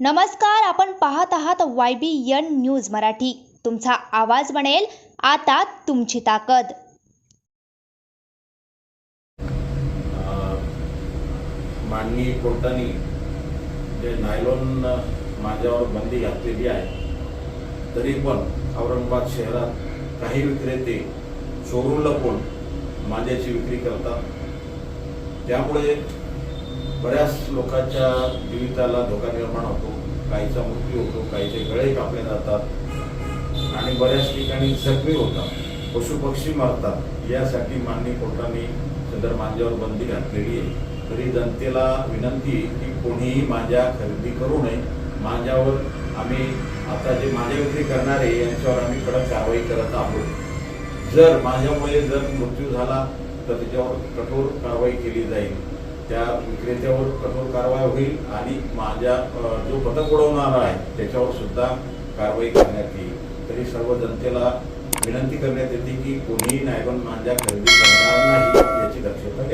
नमस्कार आपण पाहत आहात Y B N news Marathi. तुमचा आवाज बनेल आता तुमची ताकद. माननीय कोर्टाने जे नायलॉन माझ्यावर बंदी घातलेली आहे तरी पण औरंगाबाद शहरात काही विक्रेते चोरून लपून माझ्याची विक्री करतात. त्यामुळे बऱ्याच लोकांच्या जीविताला धोका निर्माण होतो. काहीचा मृत्यू होतो काहीचे गळे कापले जातात. आणि बऱ्याच ठिकाणी जखमी होतात. पशुपक्षी मरतात. यासाठी माननीय कोर्टाने सदर मांज्यावर बंदी घातलेली आहे. तरी जनतेला विनंती की कोणीही मांजा खरेदी करू नये. मांजावर आम्ही आता जे मांजा विक्री करणारे यांच्यावर आम्ही कडक कारवाई करत आहोत. जर माझ्यामुळे जर मृत्यू झाला तर त्याच्यावर कठोर कारवाई केली जाईल. त्या विक्रेत्यावर कठोर कारवाई होईल आणि माझ्या जो पथक उडवणारा आहे त्याच्यावर सुद्धा कारवाई करण्यात येईल. तरी सर्व जनतेला विनंती करण्यात येते की कोणीही नायबन मांजा खरेदी करणार नाही याची दक्षता